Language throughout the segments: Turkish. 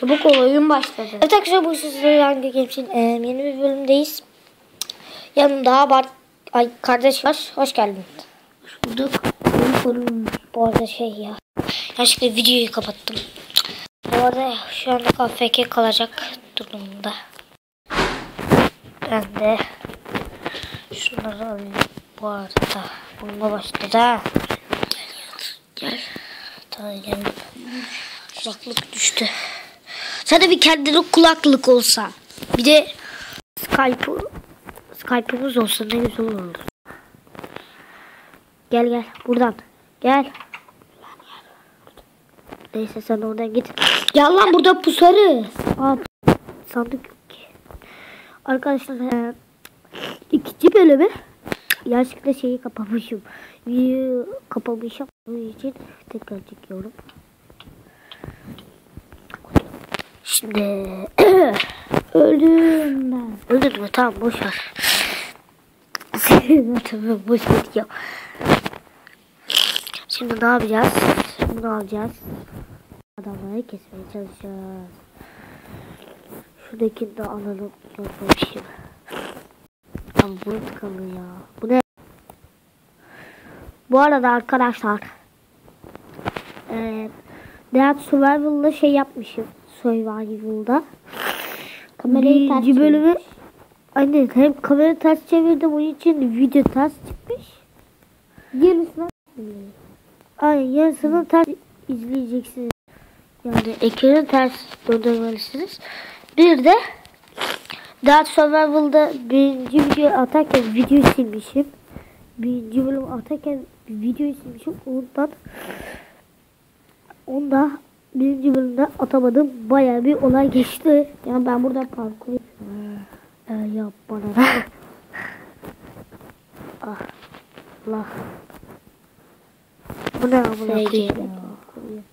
Çabuk ol oyun başladı. Evet arkadaşlar bu sizlerle hangi Games'in e, yeni bir bölümdeyiz. Yanımda Bart ay kardeş var. Hoş geldin. Hoş bulduk. Bu arada şey ya. Yanlışlıkla videoyu kapattım. Bu arada şu anda AFK kalacak durumda. Ben de şunları alayım. Bu arada bununla başladı ha. Gel. Tamam gelin. Kulaklık düştü. Sana bir kendine kulaklık olsa. Bir de Skype Skype'ımız olsa ne güzel olurdu. Gel gel buradan. Gel. Neyse sen oradan git. Gel lan burada pusarı. Aa, sandık yok ki. Arkadaşlar e, ikinci bölümü yanlışlıkla şeyi kapamışım. Videoyu kapamışım. Onun için tekrar çekiyorum. Şimdi öldüm ben. Öldün mü? Tamam boş ver. tamam boş ver ya. Şimdi ne yapacağız? Bunu alacağız. Adamları kesmeye çalışacağız. Şuradakini de alalım. Unutmamışım. Ama bunu tıkalı ya. Bu ne? Bu arada arkadaşlar eee Dead Survival'da şey yapmışım. Survival'da. Kamerayı ters Birinci bölümü Aynen hem kamera ters çevirdim onun için video ters çıkmış. Yarısına Aynen yarısını ters izleyeceksiniz. Yani ekranı ters döndürmelisiniz. Bir de Dead Survival'da birinci video atarken videoyu silmişim. Birinci bölüm atarken videoyu silmişim. Ondan onda birinci bölümde atamadım. Bayağı bir olay geçti. Ya ben burada parkur. Ee, yap bana ah. Allah. Bu ne amına SG'de koyayım?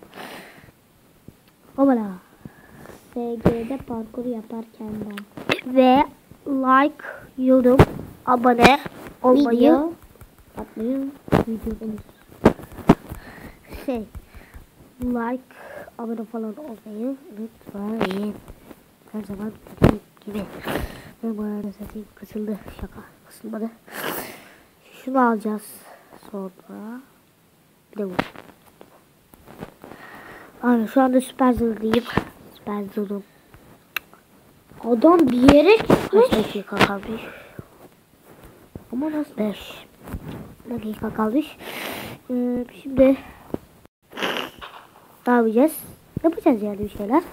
Hopala. SG'de parkur yaparken ben. Ve like, yorum, abone olmayı Video atmayı video şey like, abone falan olmayı unutmayın. Her zaman dediğim gibi. Ve bu arada satayım kısıldı. Şaka kısılmadı. Şunu alacağız sonra. Bir de bu. Aynen şu anda süper zırhlıyım. Süper zırhım. Adam bir yere çıkmış. Kaç dakika kalmış? Ama nasıl? 5 dakika kalmış. Ee, şimdi ne yapacağız? Yapacağız yani bir şeyler.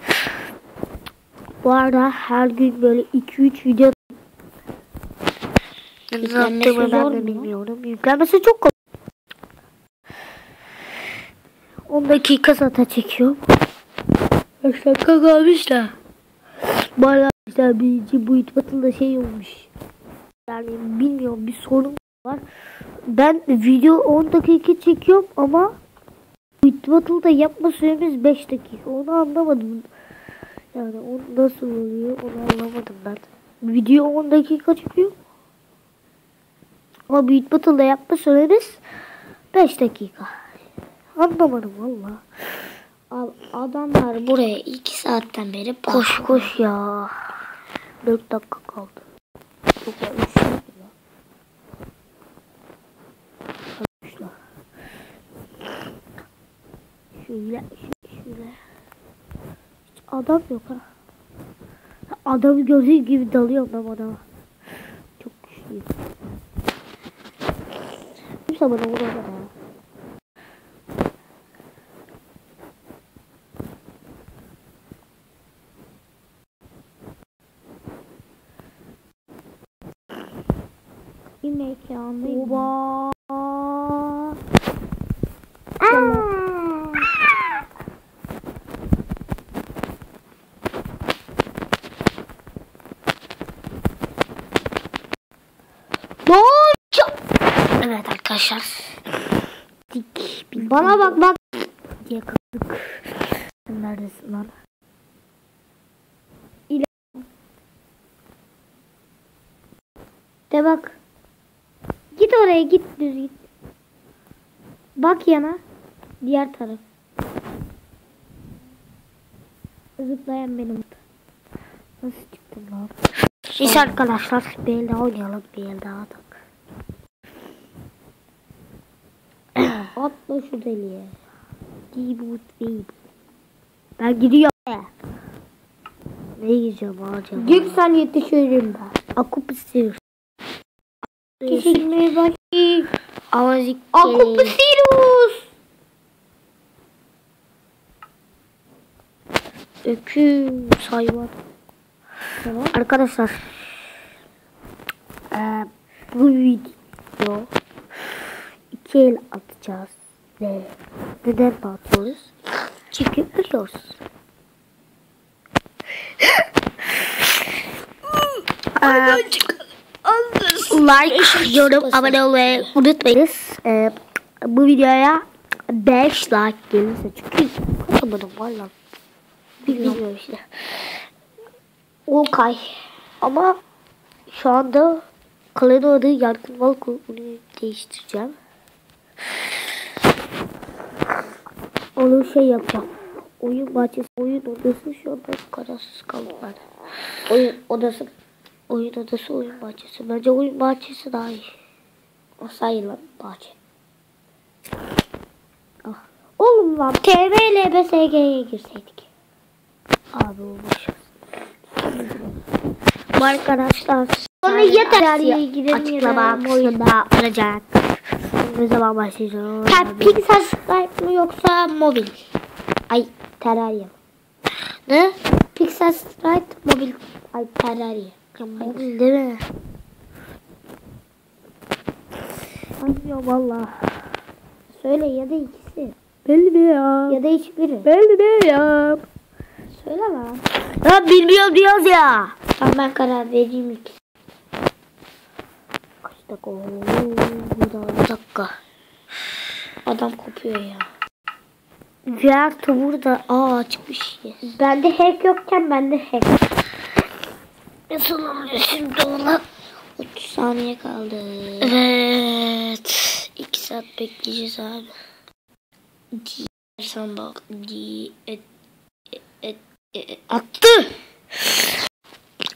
Bu arada her gün böyle 2-3 video Yüklenmesi ben de bilmiyorum. Yüklenmesi çok kolay. 10 dakika zaten çekiyorum. 5 dakika kalmış da. Arada arkadaşlar birinci bu itbatında şey olmuş. Yani bilmiyorum bir sorun var. Ben video 10 dakika çekiyorum ama Battle'da yapma süremiz 5 dakika. Onu anlamadım. Yani o nasıl oluyor onu anlamadım ben. Video 10 dakika çekiyor. Ama Beat Battle'da yapma süremiz 5 dakika. Anlamadım valla. Al, adamlar buraya 2 saatten beri Koş koş ya. 4 dakika kaldı. Çok üşüdüm ya. Şuna. Şöyle, şöyle. Hiç adam yok ha. Adamı gördüğüm gibi dalıyorum ben adama. Çok güçlüyüm. Kimse bana vuramadı ha. Bir mekandayım. Oba. Ne oldu? Evet arkadaşlar. Dik. Bana bak bak. diye kaldık. Sen neredesin lan? De bak. Git oraya git düz git. Bak yana. Diğer taraf. Zıplayan benim. Nasıl çıktın lan? Neyse arkadaşlar bir el daha oynayalım. Bir el daha. Atla şu deliye. Dibut değil. Ben gidiyorum. Ne yiyeceğim acaba? Gir sen yetişirim ben. Akup istiyor. Kesilmeye başlayayım. Avazik. Akupusirus. Öküz hayvan. Tamam. Arkadaşlar. eee, bu video iki el atacağız. Ve neden atıyoruz? Çünkü ölüyoruz. Like, yorum, abone olmayı unutmayınız. Eee, bu videoya 5 like gelirse çünkü kaç abone var lan? Bilmiyorum işte. 10 kay. Ama şu anda kalanın adı Yarkın Valko. Bunu değiştireceğim. Onu şey yapacağım. Oyun bahçesi, oyun odası şu anda kararsız kaldım ben. Oyun odası, oyun odası, oyun bahçesi. Bence oyun bahçesi daha iyi. O sayılır bahçe. Ah. Oğlum lan TV ile BSG'ye girseydik. Abi olmuş. Arkadaşlar Sonra yeter Açıklama kısmında olacak. Ne zaman başlayacağız? Ha, Pixar mı yoksa mobil? Ay Terraria. Ne? Pixar Strike mobil. Ay Terraria. Mobil değil mi? Bilmiyorum valla. Söyle ya da ikisi. Bilmiyorum. Ya da hiçbiri. Bilmiyorum. Söyle lan. Ya bilmiyorum diyoruz ya. Tamam ben karar vereyim ilk. Kaç dakika. Adam kopuyor ya. Diğer tavır da aa çıkmış. Bende hack yokken bende hack. Nasıl oluyor şimdi ona? 30 saniye kaldı. Evet. 2 saat bekleyeceğiz abi. Sen bak. Di, et, et, et, attı.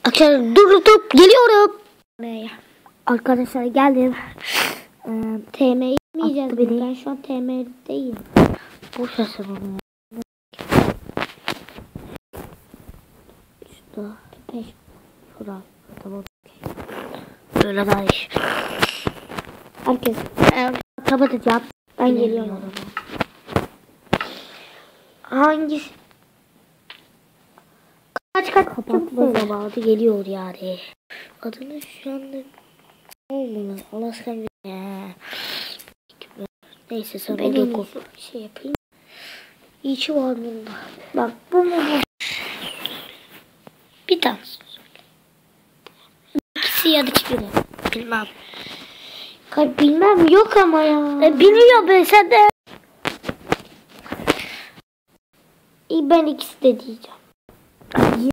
Arkadaşlar durdurup geliyorum. Nereye? Arkadaşlar geldim. TM'yi mi? beni. Ben şu an TM'deyim. boş onu. Şurada. Peş. Şurada. Tamam. Böyle daha iyi. Herkes. Kapatacağım. Ben geliyorum. Hangisi? Kaç kaç Kapatma zamanı geliyor yani. Adını şu anda olmalı. Alaskan bir... Ya. Neyse sen Ben iyisi bir şey yapayım. İçi var bunda. Bak bu mu bu? Bir tane. İkisi ya da hiçbiri. Bilmem. Ka- Bilmem yok ama ya. E, biliyor ben sen de. İyi ben ikisi de diyeceğim. Ay,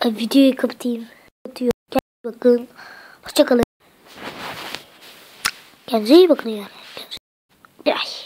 Ay, videoyu kapatayım. Kapatıyor. Kendinize bakın. Hoşçakalın. Kendinize iyi bakın yani. Kendinize- Ay.